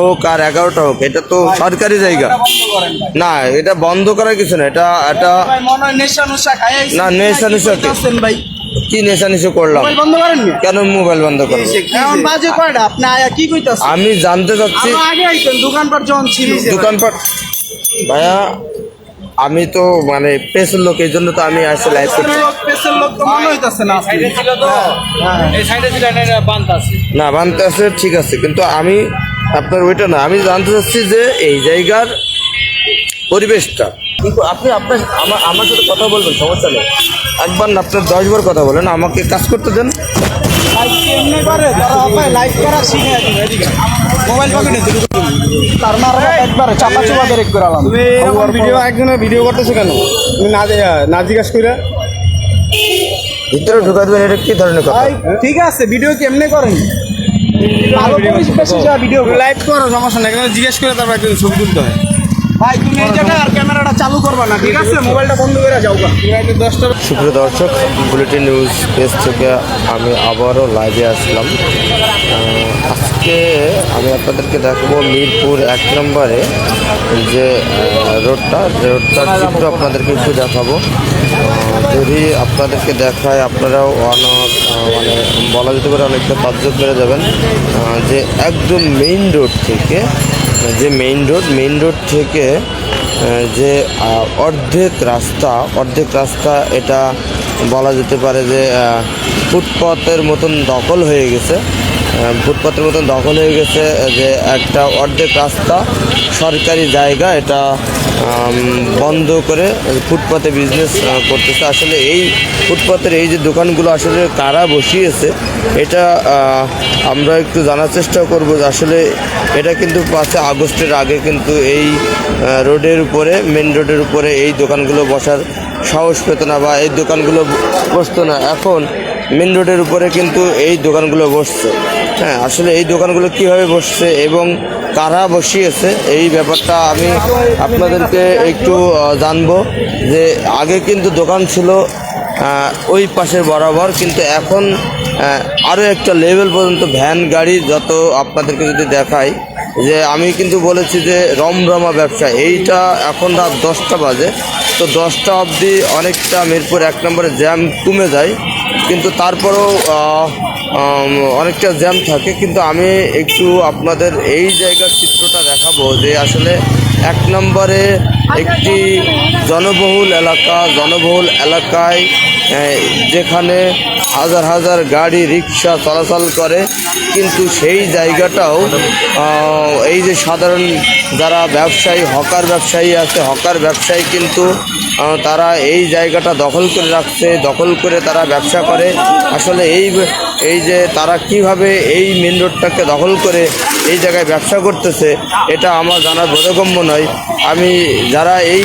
হোক আর এগারোটা হোক এটা তো সরকারি জায়গা। না এটা বন্ধ করার কিছু না এটা এটা ভাই হয় নেশা নুশা খাই আইছেন। না, নেশা নুশা ভাই কি নেশা নিশা করলাম বন্ধ করেন কেন মোবাইল বন্ধ করব এখন বাজে কয়টা? আপনি আয়া কি কইতাছেন? আমি জানতে চাচ্ছি আগে আইতেন দোকানপাট যখন ছিল দোকানপাট ভাইয়া আমি তো মানে পেসের লোক এই জন্য তো আমি আসলে লাইভ করছি। লোক লোক তো মনে হইতাছে না সাইডে ছিল তো এই সাইডে ছিল এটা বান্ত আছে। না বানতে আছে ঠিক আছে কিন্তু আমি আপনার ওইটা না আমি জানতে চাচ্ছি যে এই জায়গার পরিবেশটা। কিন্তু আপনি আপনার আমার আমার সাথে কথা বলবেন সমস্যা নেই। একবার না আপনার দশবার কথা বলেন আমাকে কাজ করতে দেন। ভিডিও একজনের ভিডিও করতেছে কেন? না না জিজ্ঞাস করে ভিতরে ঢুকা দেবেন এটা কি ধরনের কথা? ভাই ঠিক আছে ভিডিও কেমনে করেন? ভালো পরিবেশে যা ভিডিও লাইভ করো। সমস্যা নাই। কিন্তু জিজ্ঞেস করে তারপর একজন ছবি তুলতে হয়। ভাই তুমি এই আর ক্যামেরাটা চালু করবা না ঠিক আছে? মোবাইলটা বন্ধ করে যাও দশটা সুপ্রিয় দর্শক বুলেটিন নিউজ পেজ থেকে আমি আবারও লাইভে আসলাম। আজকে আমি আপনাদেরকে দেখাবো মিরপুর এক নম্বরে যে রোডটা যে রোডটার চিত্র আপনাদেরকে একটু দেখাবো। যদি আপনাদেরকে দেখায় আপনারাও অনেক মানে বলা যেতে পারে অনেকটা তাজ্জব করে যাবেন যে একদম মেইন রোড থেকে যে মেইন রোড মেইন রোড থেকে যে অর্ধেক রাস্তা অর্ধেক রাস্তা এটা বলা যেতে পারে যে আহ, ফুটপাতের মতন দখল হয়ে গেছে। ফুটপাতের মতন দখল হয়ে গেছে যে একটা অর্ধেক রাস্তা সরকারি জায়গা, এটা বন্ধ করে ফুটপাতে বিজনেস করতেছে। আসলে এই ফুটপাতের এই যে দোকানগুলো আসলে কারা বসিয়েছে, এটা আমরা একটু জানার চেষ্টা করব আসলে এটা কিন্তু পাঁচে আগস্টের আগে কিন্তু এই রোডের উপরে মেন রোডের উপরে এই দোকানগুলো বসার সাহস পেত না বা এই দোকানগুলো বসতো না। এখন মেন রোডের উপরে কিন্তু এই দোকানগুলো বসছে। হ্যাঁ আসলে এই দোকানগুলো কীভাবে বসছে এবং কারা বসিয়েছে এই ব্যাপারটা আমি আপনাদেরকে একটু জানব যে আগে কিন্তু দোকান ছিল ওই পাশের বরাবর, কিন্তু এখন আরও একটা লেভেল পর্যন্ত ভ্যান, গাড়ি যত আপনাদেরকে যদি দেখাই, যে আমি কিন্তু বলেছি যে রমরমা ব্যবসা, এইটা এখন রাত দশটা বাজে। তো দশটা অবধি অনেকটা মিরপুর এক নম্বরে জ্যাম কমে যায়। কিন্তু তারপরেও অনেকটা জ্যাম থাকে, কিন্তু আমি একটু আপনাদের এই জায়গার চিত্রটা দেখাবো যে আসলে এক নম্বরে একটি জনবহুল এলাকা, জনবহুল এলাকায় যেখানে হাজার হাজার গাড়ি, রিক্সা চলাচল করে। কিন্তু সেই জায়গাটাও এই যে সাধারণ যারা ব্যবসায়ী, হকার ব্যবসায়ী আছে, হকার ব্যবসায়ী কিন্তু তারা এই জায়গাটা দখল করে রাখছে, দখল করে তারা ব্যবসা করে। আসলে এই এই যে তারা কীভাবে এই মেন রোডটাকে দখল করে এই জায়গায় ব্যবসা করতেছে, এটা আমার জানার বোধগম্য নয়। আমি যারা এই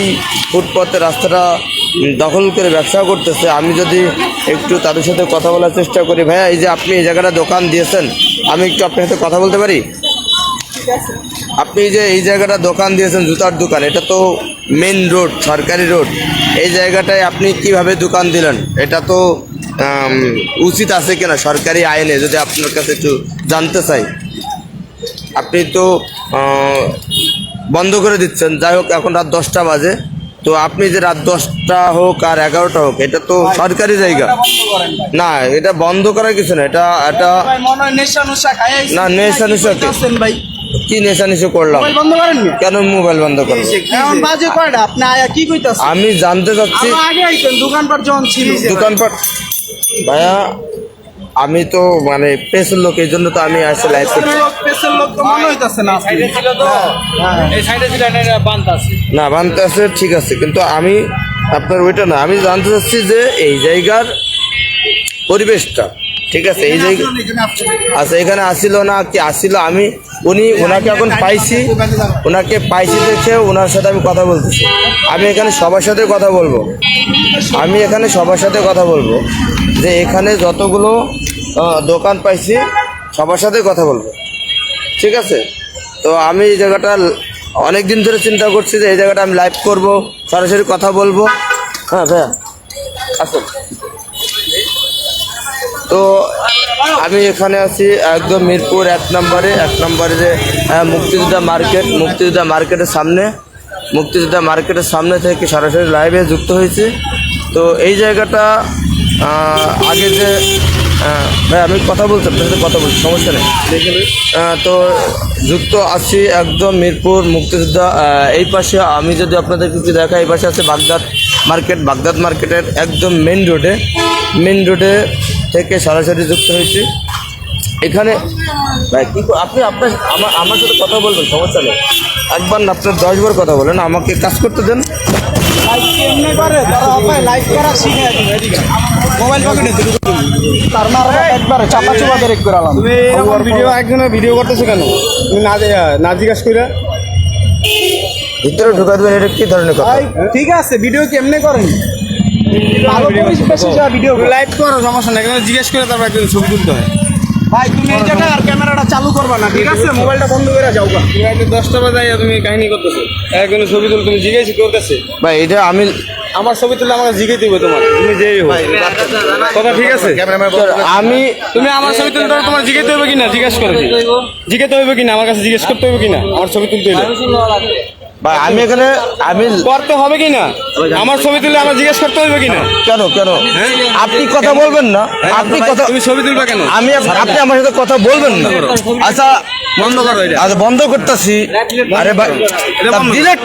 ফুটপাতের রাস্তাটা দখল করে ব্যবসা করতেছে আমি যদি একটু তাদের সাথে কথা বলার চেষ্টা করি ভাইয়া এই যে আপনি এই জায়গাটা দোকান দিয়েছেন আমি একটু আপনার সাথে কথা বলতে পারি? আপনি যে এই জায়গাটা দোকান দিয়েছেন জুতার দোকান এটা তো মেন রোড সরকারি রোড এই জায়গাটায় আপনি কীভাবে দোকান দিলেন? এটা তো উচিত আছে কিনা সরকারি আইনে যদি আপনার কাছে একটু জানতে চাই। আপনি তো বন্ধ করে দিচ্ছেন। যাই হোক এখন রাত দশটা বাজে। তো আপনি যে রাত দশটা হোক আর এগারোটা হোক এটা তো সরকারি জায়গা। না এটা বন্ধ করার কিছু না। এটা এটা না, নেশা নুশা কি? করতেছেন ভাই? কি নেশা নিশা করলাম? মোবাইল বন্ধ করেন নি? কেন মোবাইল বন্ধ করব এখন বাজে কয়টা? আপনি আয়া কি কইতাছেন? আমি জানতে চাচ্ছি দোকানপাট ভাইয়া আমি তো মানে পেসের লোক এই জন্য তো আমি আসলে লাইভ করছি। লোক লোক তো মনে হইতাছে না সাইডে ছিল তো? এই সাইডে ছিল বান্ত আছে। না বানতে আছে ঠিক আছে কিন্তু আমি আপনার ওইটা না আমি জানতে চাচ্ছি যে এই জায়গার পরিবেশটা ঠিক আছে এই জায়গা আচ্ছা এখানে আসিল না কি আসিল আমি উনি ওনাকে এখন পাইছি ওনাকে পাইছি দেখে ওনার সাথে আমি কথা বলতেছি। আমি এখানে সবার সাথে কথা বলব। আমি এখানে সবার সাথে কথা বলব যে এখানে যতগুলো দোকান পাইছি, সবার সাথে কথা বলব। ঠিক আছে? তো আমি এই জায়গাটা অনেক দিন ধরে চিন্তা করছি যে এই জায়গাটা আমি লাইভ করব, সরাসরি কথা বলব। হ্যাঁ ভাইয়া। আসুন। তো আমি এখানে আছি একদম মিরপুর এক নম্বরে এক নম্বরে যে মুক্তিযোদ্ধা মার্কেট, মুক্তিযোদ্ধা মার্কেটের সামনে। মুক্তিযোদ্ধা মার্কেটের সামনে থেকে সরাসরি লাইভে যুক্ত হয়েছি। তো এই জায়গাটা আগে যে ভাই, আমি কথা বলছি, আপনার সাথে কথা বলছি, সমস্যা নেই। তো যুক্ত আছি একদম মিরপুর মুক্তিযোদ্ধা এই পাশে আমি যদি আপনাদের কিছু দেখা এই পাশে আছে বাগদাদ মার্কেট, বাগদাদ মার্কেটের একদম মেন রোডে মেন রোডে থেকে সরাসরি যুক্ত হয়েছি। এখানে, ভাই, কী আপনি আপনার, আমার আমার সাথে কথা বলবেন, সমস্যা নেই। একবার আপনার দশবার কথা বলেন, আমাকে কাজ করতে দেন। করে তারা আপায় লাইভ করা শিখে মোবাইল পকেটে তার মারা একবারে চাপা ভিডিও একজনে ভিডিও করতেছো কেন? তুমি না না জিজ্ঞাসা করে ভিতরে ঢুকা দেবেন এটা কি ধরনের কথা ঠিক আছে ভিডিও কেমনে করেন? ভালো ভিডিও লাইভ করো সমস্যা নাই জিজ্ঞেস করে তারপর একজন ছবি তুলতে হয়। ভাই তুমি এই জায়গায় আর ক্যামেরাটা চালু করবা না ঠিক আছে? মোবাইলটা বন্ধ করে যাও। তুমি একটু দশটা বাজায় তুমি কাহিনী করতেছো। একজন ছবি তুল তুমি জিজ্ঞাসা তোর কাছে ভাই এটা আমি আমার ছবি তুললে আমাকে জিজ্ঞেস দিব তোমার। তুমি যেই হো কথা ঠিক আছে? আমি তুমি আমার ছবি তুলতে তোমার জিজ্ঞেস হইবে কিনা? জিজ্ঞেস করো জিজ্ঞেস হইবে কিনা? আমার কাছে জিজ্ঞেস করতে হইবে কিনা? আমার ছবি তুলতে হইলে। ভাই আমি এখানে আমি করতে হবে কিনা আমার ছবি তুলে আমার জিজ্ঞেস করতে হবে কি না? কেন কেন? আপনি কথা বলবেন না। আপনি কথা তুমি ছবি তুলবে কেন? আমি আপনি আমার সাথে কথা বলবেন না। আচ্ছা বন্ধ করো আচ্ছা বন্ধ করতেছি। আরে ভাই ডিলেট